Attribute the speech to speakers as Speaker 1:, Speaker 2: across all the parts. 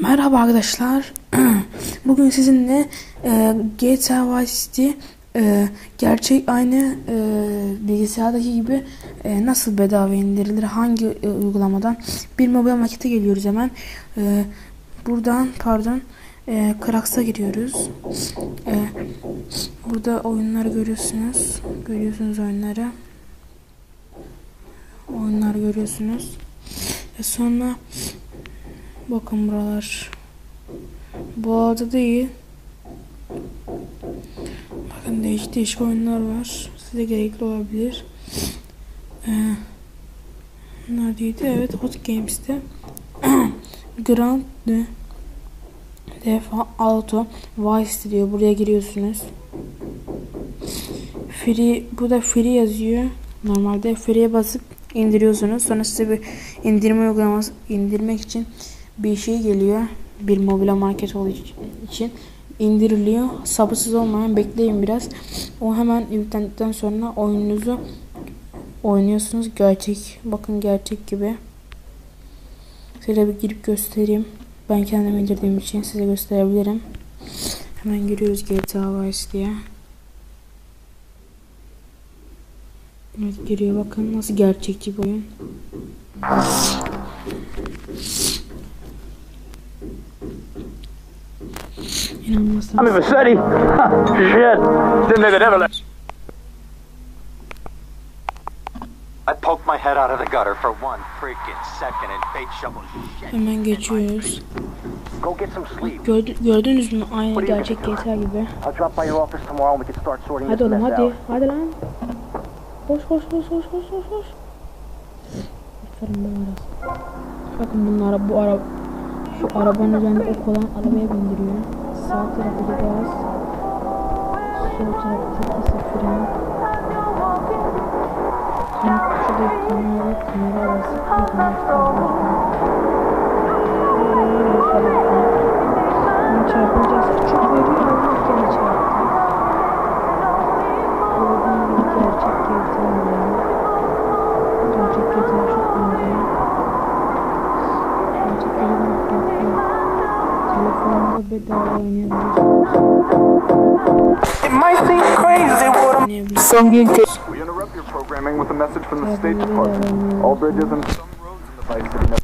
Speaker 1: Merhaba arkadaşlar. Bugün sizinle e, GTA Vice City e, gerçek aynı e, bilgisayardaki gibi e, nasıl bedava indirilir, hangi e, uygulamadan bir mobil makete geliyoruz hemen. E, buradan pardon e, Cracks'a giriyoruz. E, burada oyunları görüyorsunuz. Görüyorsunuz oyunları. Oyunlar görüyorsunuz. E sonra Bakın buralar. Bu arada değil. Bakın değişik değişik oyunlar var. Size gerekli olabilir. Ee, neredeydi? Evet Hot Games'te. Grand de Defa Auto Vice diyor. Buraya giriyorsunuz. Free bu da free yazıyor. Normalde free'ye basıp indiriyorsunuz. Sonra size bir indirme uygulaması indirmek için bir şey geliyor. Bir mobil market olduğu için indiriliyor. Sabırsız olmayan bekleyin biraz. O hemen yüklendikten sonra oyununuzu oynuyorsunuz. Gerçek. Bakın gerçek gibi. Size bir girip göstereyim. Ben kendim indirdiğim için size gösterebilirim. Hemen giriyoruz GTA Vice diye. Evet giriyor bakın nasıl gerçekçi bir oyun. İnanılmaz.
Speaker 2: I'm in Vassetti. Shit. Didn't think they'd ever let.
Speaker 3: I poked my head out of the gutter for one freaking second and bait shovel shit.
Speaker 1: Hemen geçiyoruz.
Speaker 2: Go get some sleep.
Speaker 1: Gördü, gördünüz mü? Aynı gerçek GTA gibi.
Speaker 2: I'll drop by your office tomorrow and we can start sorting
Speaker 1: Hadi
Speaker 2: this
Speaker 1: oğlum
Speaker 2: mess
Speaker 1: hadi.
Speaker 2: out.
Speaker 1: Hadi lan. Koş koş koş koş koş koş koş. Aferin bu arası. Bakın bunlara bu araba şu arabanın üzerinde ok olan arabaya bindiriyor. altına gideceğiz. Sol tarafta ise fren. Sonra şurada kamera, kamera arası. Kamera arası.
Speaker 2: It might seem crazy what I'm.
Speaker 1: Oynayabiliyorsunuz.
Speaker 4: We interrupt your programming with a message from the State Department. All bridges and some roads in the Vice City
Speaker 1: bu.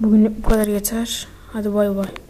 Speaker 1: Bugünlük bu kadar yeter. Hadi bay bay.